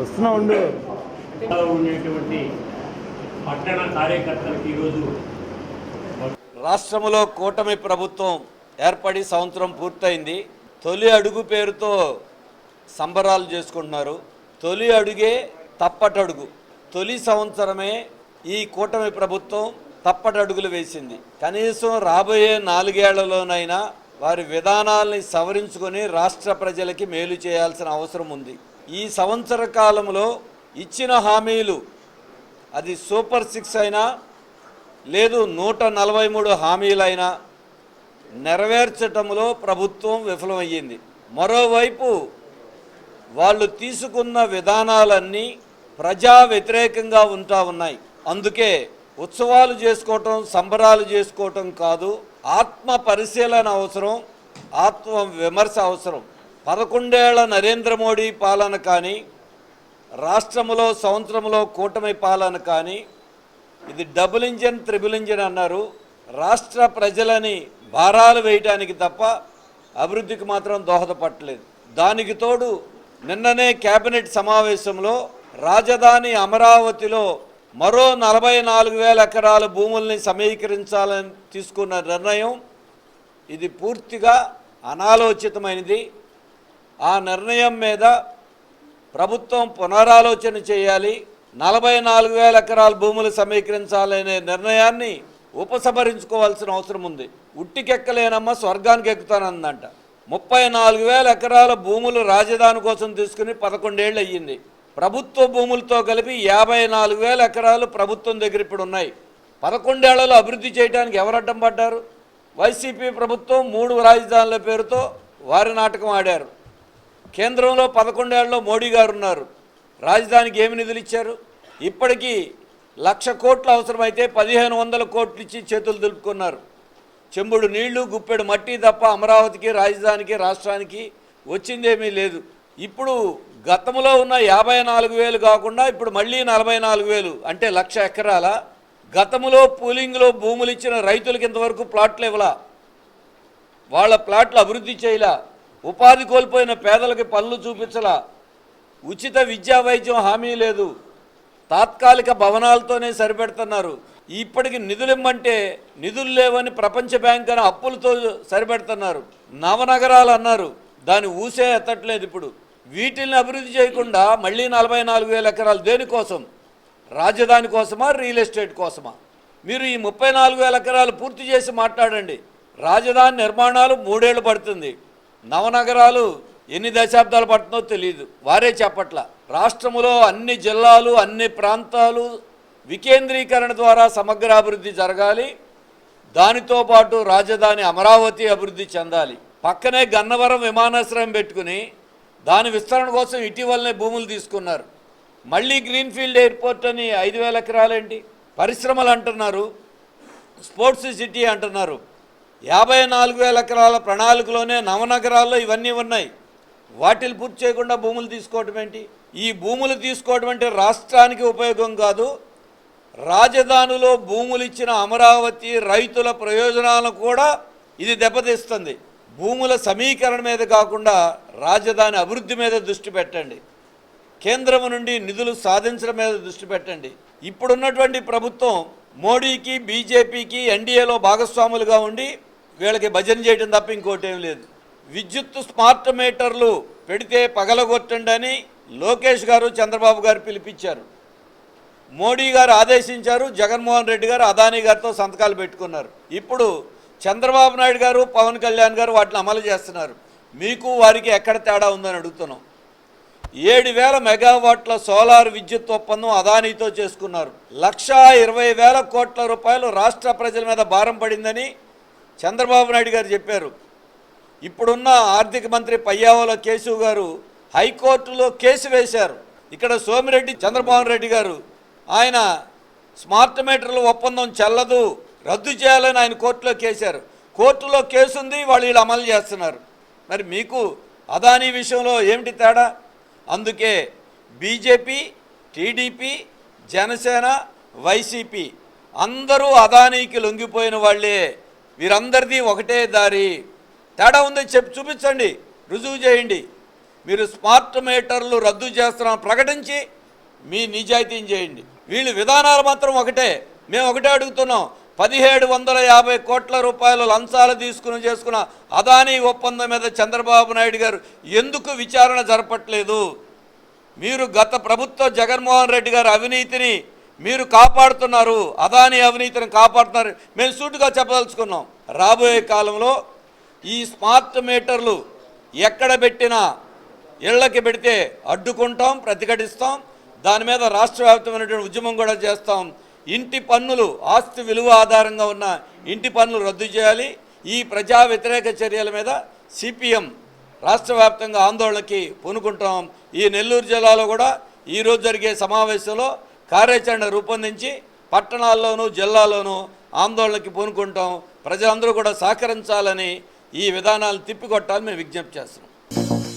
వస్తున్నా ఉండు. ఉండేటువంటి పట్టణ కార్యకర్తలకు ఈరోజు రాష్ట్రంలో కూటమి ప్రభుత్వం ఏర్పడి సంవత్సరం పూర్తయింది. తొలి అడుగు పేరుతో సంబరాలు చేసుకుంటున్నారు. తొలి అడుగే తప్పటడుగు. తొలి సంవత్సరమే ఈ కూటమి ప్రభుత్వం తప్పటడుగులు వేసింది. కనీసం రాబోయే నాలుగేళ్ళలోనైనా వారి విధానాల్ని సవరించుకొని రాష్ట్ర ప్రజలకి మేలు చేయాల్సిన అవసరం ఉంది. ఈ సంవత్సర కాలంలో ఇచ్చిన హామీలు అది సూపర్ సిక్స్ అయినా లేదు నూట నలభై మూడు హామీలైనా నెరవేర్చటంలో ప్రభుత్వం విఫలమయ్యింది. మరోవైపు వాళ్ళు తీసుకున్న విధానాలన్నీ ప్రజా వ్యతిరేకంగా ఉంటా ఉన్నాయి. అందుకే ఉత్సవాలు చేసుకోవటం సంబరాలు చేసుకోవటం కాదు ఆత్మ పరిశీలన అవసరం ఆత్మ విమర్శ అవసరం. పదకొండేళ్ళ నరేంద్ర మోడీ పాలన కానీ రాష్ట్రంలో సంవత్సరంలో కూటమి పాలన కానీ ఇది డబుల్ ఇంజన్ త్రిబుల్ ఇంజన్ అన్నారు. రాష్ట్ర ప్రజలని భారాలు వేయటానికి తప్ప అభివృద్ధికి మాత్రం దోహదపట్టలేదు దానికి తోడు నిన్ననే కేబినెట్ సమావేశంలో రాజధాని అమరావతిలో మరో నలభై నాలుగు వేల ఎకరాల భూముల్ని సమీకరించాలని తీసుకున్న నిర్ణయం ఇది పూర్తిగా అనాలోచితమైనది. ఆ నిర్ణయం మీద ప్రభుత్వం పునరాలోచన చేయాలి. నలభై నాలుగు వేల ఎకరాల భూములు సమీకరించాలనే నిర్ణయాన్ని ఉపసంహరించుకోవాల్సిన అవసరం ఉంది. ఉట్టికెక్కలేనమ్మ స్వర్గానికి ఎక్కుతానందంట. ముప్పై నాలుగు వేల ఎకరాల భూములు రాజధాని కోసం తీసుకుని పదకొండేళ్ళు అయ్యింది. ప్రభుత్వ భూములతో కలిపి యాభై నాలుగు వేల ఎకరాలు ప్రభుత్వం దగ్గర ఇప్పుడు ఉన్నాయి. పదకొండేళ్ళలో అభివృద్ధి చేయడానికి ఎవరు అడ్డం పడ్డారు? వైసీపీ ప్రభుత్వం మూడు రాజధానుల పేరుతో వారి నాటకం ఆడారు. కేంద్రంలో పదకొండేళ్ళలో మోడీ గారు ఉన్నారు. రాజధానికి ఏమి నిధులు ఇచ్చారు? ఇప్పటికీ లక్ష కోట్లు అవసరమైతే పదిహేను వందల కోట్లు ఇచ్చి చేతులు దులుపుకున్నారు. చెంబుడు నీళ్ళు గుప్పెడు మట్టి తప్ప అమరావతికి రాజధానికి రాష్ట్రానికి వచ్చిందేమీ లేదు. ఇప్పుడు గతంలో ఉన్న యాభై నాలుగు వేలు కాకుండా ఇప్పుడు మళ్ళీ నలభై నాలుగు వేలు అంటే లక్ష ఎకరాల. గతంలో పూలింగ్లో భూములు ఇచ్చిన రైతులకి ఇంతవరకు ప్లాట్లు ఇవ్వలా. వాళ్ళ ప్లాట్లు అభివృద్ధి చేయలా. ఉపాధి కోల్పోయిన పేదలకి పనులు చూపించలా. ఉచిత విద్యా వైద్యం హామీ లేదు. తాత్కాలిక భవనాలతోనే సరిపెడుతున్నారు. ఇప్పటికి నిధులు ఇమ్మంటే నిధులు లేవని ప్రపంచ బ్యాంక్ అని అప్పులతో సరిపెడుతున్నారు. నవనగరాలు అన్నారు. దాని ఊసే ఎత్తట్లేదు ఇప్పుడు. వీటిని అభివృద్ధి చేయకుండా మళ్ళీ నలభై నాలుగు వేల ఎకరాలు దేనికోసం? రాజధాని కోసమా రియల్ ఎస్టేట్ కోసమా? మీరు ఈ ముప్పై నాలుగు వేల ఎకరాలు పూర్తి చేసి మాట్లాడండి. రాజధాని నిర్మాణాలు మూడేళ్ళు పడుతుంది. నవనగరాలు ఎన్ని దశాబ్దాలు పడుతుందో తెలియదు వారే చెప్పట్ల. రాష్ట్రములో అన్ని జిల్లాలు అన్ని ప్రాంతాలు వికేంద్రీకరణ ద్వారా సమగ్ర అభివృద్ధి జరగాలి. దానితో పాటు రాజధాని అమరావతి అభివృద్ధి చెందాలి. పక్కనే గన్నవరం విమానాశ్రయం పెట్టుకుని దాని విస్తరణ కోసం ఇటీవలనే భూములు తీసుకున్నారు. మళ్ళీ గ్రీన్ఫీల్డ్ ఎయిర్పోర్ట్ అని ఐదు వేల ఎకరాలేంటి? పరిశ్రమలు అంటున్నారు. స్పోర్ట్స్ సిటీ అంటున్నారు. యాభై నాలుగు వేల ఎకరాల ప్రణాళికలోనే నవనగరాల్లో ఇవన్నీ ఉన్నాయి. వాటిని పూర్తి చేయకుండా భూములు తీసుకోవటం ఏంటి? ఈ భూములు తీసుకోవడం అంటే రాష్ట్రానికి ఉపయోగం కాదు. రాజధానిలో భూములు ఇచ్చిన అమరావతి రైతుల ప్రయోజనాలను కూడా ఇది దెబ్బతీస్తుంది. భూముల సమీకరణ మీద కాకుండా రాజధాని అభివృద్ధి మీద దృష్టి పెట్టండి. కేంద్రం నుండి నిధులు సాధించడం మీద దృష్టి పెట్టండి. ఇప్పుడున్నటువంటి ప్రభుత్వం మోడీకి బీజేపీకి ఎన్డీఏలో భాగస్వాములుగా ఉండి వీళ్ళకి భజన చేయడం తప్ప ఇంకోటి ఏం లేదు. విద్యుత్ స్మార్ట్ మీటర్లు పెడితే పగలగొట్టండి అని లోకేష్ గారు చంద్రబాబు గారు పిలిపించారు. మోడీ గారు ఆదేశించారు జగన్మోహన్ రెడ్డి గారు అదానీ గారితో సంతకాలు పెట్టుకున్నారు. ఇప్పుడు చంద్రబాబు నాయుడు గారు పవన్ కళ్యాణ్ గారు వాటిని అమలు చేస్తున్నారు. మీకు వారికి ఎక్కడ తేడా ఉందని అడుగుతున్నాం. ఏడు వేల మెగావాట్ల సోలార్ విద్యుత్ ఒప్పందం అదానీతో చేసుకున్నారు. లక్షా ఇరవై వేల కోట్ల రూపాయలు రాష్ట్ర ప్రజల మీద భారం పడిందని చంద్రబాబు నాయుడు గారు చెప్పారు. ఇప్పుడున్న ఆర్థిక మంత్రి పయ్యావల కేశవ్ గారు హైకోర్టులో కేసు వేశారు. ఇక్కడ సోమిరెడ్డి చంద్రబాబు రెడ్డి గారు ఆయన స్మార్ట్ మీటర్ల ఒప్పందం చెల్లదు. రద్దు చేయాలని ఆయన కోర్టులో కేసారు కోర్టులో కేసు ఉంది వాళ్ళు వీళ్ళు అమలు చేస్తున్నారు. మరి మీకు అదానీ విషయంలో ఏమిటి తేడా? అందుకే బీజేపీ టీడీపీ జనసేన వైసీపీ అందరూ అదానీకి లొంగిపోయిన వాళ్ళే. వీరందరిది ఒకటే దారి. తేడా ఉందని చెప్పి చూపించండి. రుజువు చేయండి. మీరు స్మార్ట్ మీటర్లు రద్దు చేస్తున్నామని ప్రకటించి మీ నిజాయితీని చేయండి. వీళ్ళు విధానాలు మాత్రం ఒకటే. మేము ఒకటే అడుగుతున్నాం. పదిహేడు వందల యాభై కోట్ల రూపాయల లంచాలు తీసుకుని చేసుకున్న అదానీ ఒప్పందం మీద చంద్రబాబు నాయుడు గారు ఎందుకు విచారణ జరపట్లేదు? మీరు గత ప్రభుత్వ జగన్మోహన్ రెడ్డి గారి అవినీతిని మీరు కాపాడుతున్నారు అదాని అవినీతిని కాపాడుతున్నారు. మేము సూటుగా చెప్పదలుచుకున్నాం రాబోయే కాలంలో ఈ స్మార్ట్ మీటర్లు ఎక్కడ పెట్టినా ఇళ్ళకి పెడితే అడ్డుకుంటాం ప్రతిఘటిస్తాం. దాని మీద రాష్ట్ర వ్యాప్తమైనటువంటి ఉద్యమం కూడా చేస్తాం. ఇంటి పన్నులు ఆస్తి విలువ ఆధారంగా ఉన్న ఇంటి పన్నులు రద్దు చేయాలి. ఈ ప్రజా వ్యతిరేక చర్యల మీద సిపిఎం రాష్ట్ర వ్యాప్తంగా ఆందోళనకి పూనుకుంటాం ఈ నెల్లూరు జిల్లాలో కూడా ఈరోజు జరిగే సమావేశంలో కార్యాచరణ రూపొందించి పట్టణాల్లోనూ జిల్లాలోనూ ఆందోళనకి పూనుకుంటాం ప్రజలందరూ కూడా సహకరించాలని ఈ విధానాలు తిప్పికొట్టాలని మేము విజ్ఞప్తి చేస్తున్నాం.